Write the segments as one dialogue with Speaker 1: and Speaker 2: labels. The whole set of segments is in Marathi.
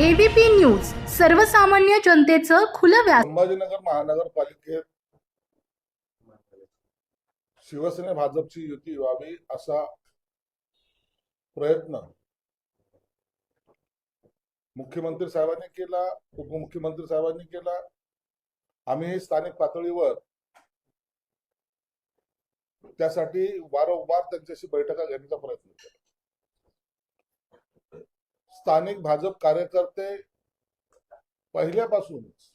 Speaker 1: एबीपी न्यूज सर्वसामान्य जनतेचं खुलं व्यास
Speaker 2: संभाजीनगर महानगरपालिकेत शिवसेने भाजपची युती व्हावी असा प्रयत्न मुख्यमंत्री साहेबांनी केला उपमुख्यमंत्री साहेबांनी केला. आम्ही स्थानिक पातळीवर त्यासाठी वारंवार त्यांच्याशी बैठका घेण्याचा प्रयत्न केला. स्थानिक भाजप कार्यकर्ते पहिल्यापासूनच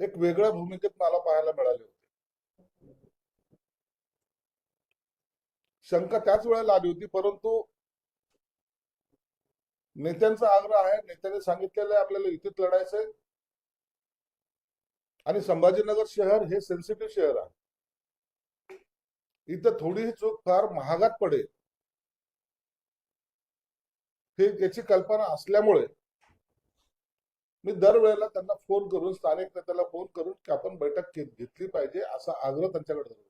Speaker 2: एक वेगळ्या भूमिकेत मला पाहायला मिळाले होते. शंका त्याच वेळेला आली होती परंतु नेत्यांचा आग्रह आहे नेत्यांनी सांगितलेलं आहे आपल्याला इथेच लढायचंय. आणि संभाजीनगर शहर हे सेन्सिटिव्ह शहर आहे. इथं थोडीही चूक फार महागात पडेल. हे याची कल्पना असल्यामुळे मी दरवेळेला त्यांना फोन करून स्थानिक नेत्याला फोन करून की आपण बैठक घेतली पाहिजे असा आग्रह त्यांच्याकडे धरतो.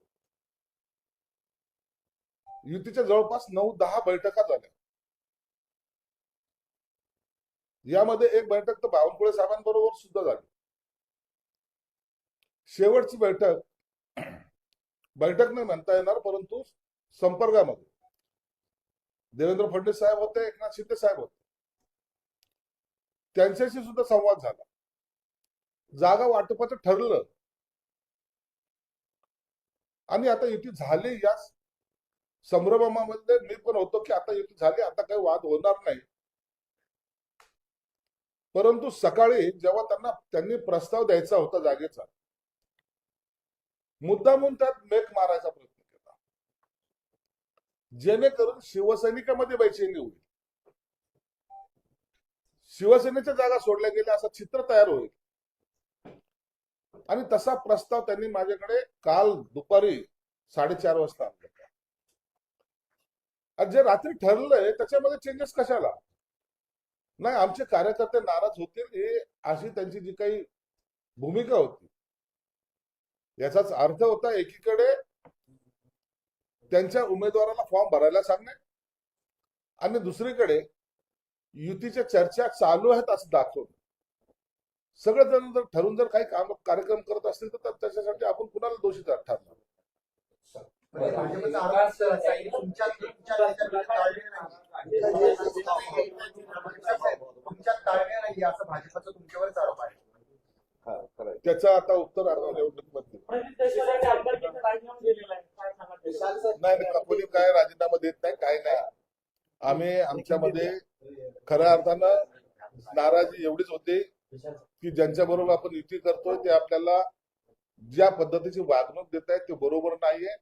Speaker 2: युतीच्या जवळपास नऊ दहा बैठका झाल्या. यामध्ये एक बैठक तर बावनकुळे साहेबांबरोबर सुद्धा झाली. शेवटची बैठक बैठक नाही म्हणता येणार परंतु संपर्कामध्ये. देवेंद्र फडणवीस साहेब होते एकनाथ शिंदे साहेब होते. त्यांच्याशी सुद्धा संवाद झाला. जागा वाटपाचं ठरलं. आणि आता युती झाली या संभ्रमामध्ये मी पण होतो की आता युती झाली आता काही वाद होणार नाही. परंतु सकाळी जेव्हा त्यांना त्यांनी प्रस्ताव द्यायचा होता जागेचा मुद्दामून त्यात मेक मारायचा प्रयत्न जेणेकरून शिवसैनिकामध्ये बैचेनी होईल. शिवसेनेच्या जागा सोडल्या गेल्या असं चित्र तयार होईल. आणि तसा प्रस्ताव त्यांनी माझ्याकडे काल दुपारी साडेचार वाजता आणला. आणि जे रात्री ठरलंय त्याच्यामध्ये चेंजेस कशाला? नाही आमचे कार्यकर्ते नाराज होतील हे अशी त्यांची जी काही भूमिका होती. याचाच अर्थ होता एकीकडे त्यांच्या उमेदवाराला फॉर्म भरायला सांगणे. आणि दुसरीकडे युतीच्या चर्चा चालू आहेत असं दाखवणं. सगळं जण जर ठरून जर काही काम कार्यक्रम करत असतील तर त्याच्यासाठी आपण कुणाला दोषी ठरणार?
Speaker 3: म्हणजे
Speaker 2: त्याचं आता उत्तर अर्धा निवडणुकीमध्ये. नाही नाही काय राजीनामा देत नाही काय नाही. आम्ही आमच्यामध्ये खऱ्या अर्थानं नाराजी एवढीच होती की ज्यांच्या बरोबर आपण युती करतोय ते आपल्याला ज्या पद्धतीची वागणूक देत आहेत ते बरोबर नाहीये.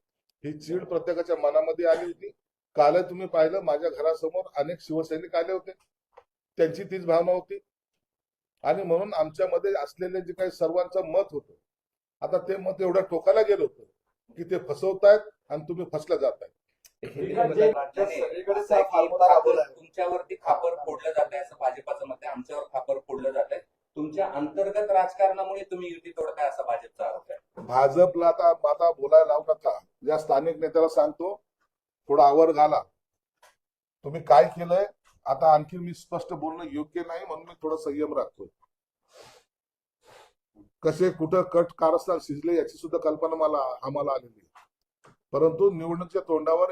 Speaker 2: ही चीड प्रत्येकाच्या मनामध्ये आली होती. काल तुम्ही पाहिलं माझ्या घरासमोर अनेक शिवसैनिक आले होते. त्यांची तीच भावना होती. आणि म्हणून आमच्यामध्ये असलेले जे काही सर्वांचं मत होतं आता ते मत एवढं टोकाला गेलं होतं की ते फसवतायत आणि तुम्ही फसल्या जात
Speaker 4: तुमच्यावरती खापर फोडलं जात आहे असं भाजपाचं मत आहे. आमच्यावर खापर फोडलं जात आहे. तुमच्या अंतर्गत राजकारणामुळे तुम्ही युती तोडताय असा भाजपचा आरोप आहे.
Speaker 2: भाजपला आता आता बोलायला लावू नका. या स्थानिक नेत्याला सांगतो थोडा आवर घाला. तुम्ही काय केलंय? आता आणखी मी स्पष्ट बोलणं योग्य नाही म्हणून मी थोडा संयम राखतोय. कसे कुठं कट कारस्थान शिजले याची सुद्धा कल्पना मला आम्हाला आलेली परंतु निवडणुकीच्या तोंडावर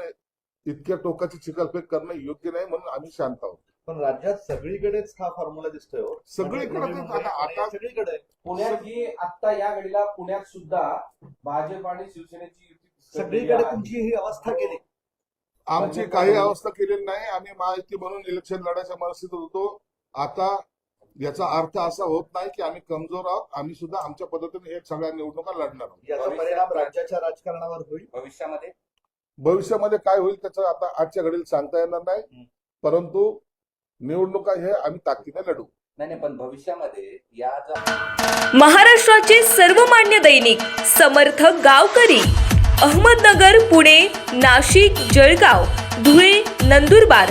Speaker 2: इतक्या टोकाची चिखलफेक करणं योग्य नाही म्हणून आम्ही शांत आहोत.
Speaker 5: पण राज्यात सगळीकडेच हा फॉर्म्युला दिसतोय हो.
Speaker 2: सगळीकडे आता- आता
Speaker 5: सगळीकडे.
Speaker 6: पुण्यात ही आता या घडीला पुण्यात सुद्धा भाजप आणि शिवसेनेची युती दिसत
Speaker 5: सगळीकडे. तुमची ही अवस्था केली.
Speaker 2: आमची काही अवस्था केलेली नाही. आम्ही माहिती म्हणून इलेक्शन लढायच्या मनस्थितीत होतो. आता याचा अर्थ असा होत नाही की आम्ही कमजोर आहोत. आम्ही सुद्धा आमच्या पद्धतीने हे सगळ्या निवडणुका लढणार आहोत.
Speaker 5: याचा परिणाम राज्याच्या राजकारणावर होईल.
Speaker 4: भविष्यामध्ये?
Speaker 2: भविष्यामध्ये काय होईल त्याचं आता आजच्या घडीला सांगता येणार नाही. परंतु निवडणुका हे आम्ही ताकदीने लढू.
Speaker 4: नाही नाही पण भविष्यामध्ये या
Speaker 7: महाराष्ट्राचे सर्वमान्य दैनिक समर्थ गावकरी अहमदनगर पुणे नाशिक जळगाव धुळे नंदुरबार